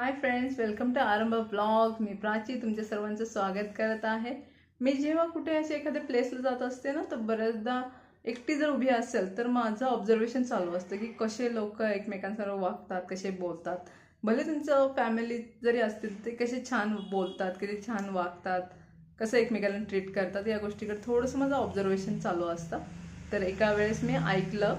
Hi friends welcome to Aarambh blog मी प्राची तुमच्या सर्वांचं स्वागत करत आहे. मी जेव्हा कुठे असे एखाद्या प्लेसला जात असते ना तर बऱ्याचदा एकटी जर उभी असेल तर माझं ऑब्झर्वेशन चालू असतं की कसे लोक एकमेकांसमोर वागतात कसे बोलतात. भले तुमचं फॅमिली जरी असतील ते कसे छान बोलतात किती छान वागतात कसं एकमेकांना ट्रीट करतात या गोष्टीकडे थोडंसं माझं ऑब्झर्वेशन चालू असतं. तर एका वेळेस मी ऐकलं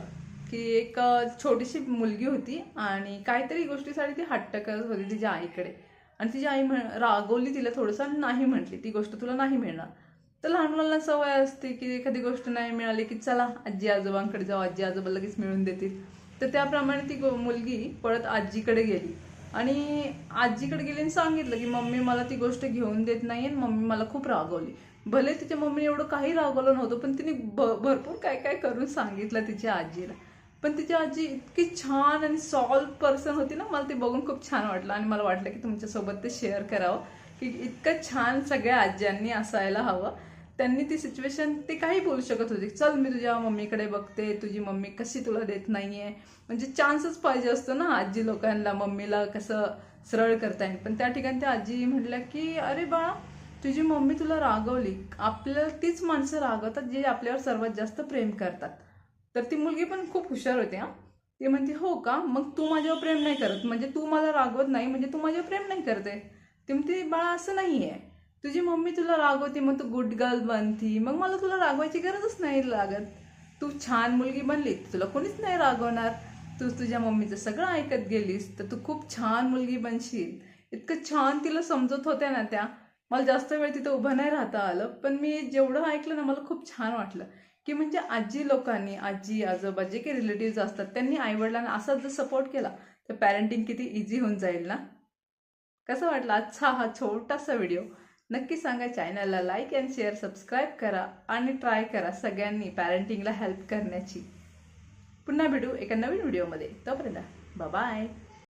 की एक छोटीशी मुलगी होती आणि काहीतरी गोष्टीसाठी ती हट्ट करत होती तिच्या आईकडे. आणि तिची आई म्हण रागवली तिला थोडंसं आणि नाही म्हटली. ती गोष्ट तुला नाही मिळणार. तर लहान मुलांना सवय असते की एखादी गोष्ट नाही मिळाली की चला आजी आजोबांकडे जाऊ आजी आजोबा लगेच मिळून देतील. तर त्याप्रमाणे ती मुलगी पळत आजीकडे गेली. आणि आजीकडे गेली आणि सांगितलं की मम्मी मला ती गोष्ट घेऊन देत नाही आणि मम्मी मला खूप रागवली. भले तिच्या मम्मीने एवढं काही रागवलं नव्हतं पण तिने भ- भरपूर काय काय करून सांगितलं तिच्या आजीला. पण तिची आजी इतकी छान आणि सॉल्व पर्सन होती ना मला ते बघून खूप छान वाटलं आणि मला वाटलं की तुमच्यासोबत ते शेअर करावं. की इतकं छान सगळ्या आज्यांनी असायला हवं. त्यांनी ती सिच्युएशन ते काही बोलू शकत होते. चल मी तुझ्या मम्मीकडे बघते. तुझी मम्मी कशी तुला देत नाहीये. म्हणजे चान्सच पाहिजे असतो ना आजी लोकांना मम्मीला कसं सरळ करता येईल. पण त्या ठिकाणी त्या आजी म्हटल्या की अरे बाळा तुझी मम्मी तुला रागवली. आपल्याला तीच माणसं रागवतात जे आपल्यावर सर्वात जास्त प्रेम करतात. तर ती मुलगी पण खूप हुशार होती हा. ती म्हणते हो का? मग तू माझ्यावर प्रेम नाही करत. म्हणजे तू मला रागवत नाही म्हणजे तू माझ्यावर प्रेम नाही करते. ती म्हणते बाळा असं नाही आहे तुझी मम्मी तुला रागवते मग तू गुड गर्ल बनती. मग मला तुला रागवायची गरजच नाही लागत. तू छान मुलगी बनली तुला कोणीच नाही रागवणार. तू तुझ्या मम्मीचं सगळं ऐकत गेलीस तर तू खूप छान मुलगी बनशील. इतकं छान तिला समजत होत्या ना त्या. मला जास्त वेळ तिथं उभं नाही राहता आलं पण मी जेवढं ऐकलं ना मला खूप छान वाटलं. की म्हणजे आजी लोकांनी आजी आजोबा जे काही रिलेटिव्ह असतात त्यांनी आईवडिलांना असाच जर सपोर्ट केला तर पॅरेंटिंग किती इझी होऊन जाईल ना? कसं वाटलं? आजचा हा छोटासा व्हिडिओ नक्की सांगा चॅनलला लाईक अँड शेअर सबस्क्राईब करा आणि ट्राय करा सगळ्यांनी पॅरेंटिंगला हेल्प करण्याची. पुन्हा भेटू एका नवीन व्हिडिओमध्ये तोपर्यंत बाय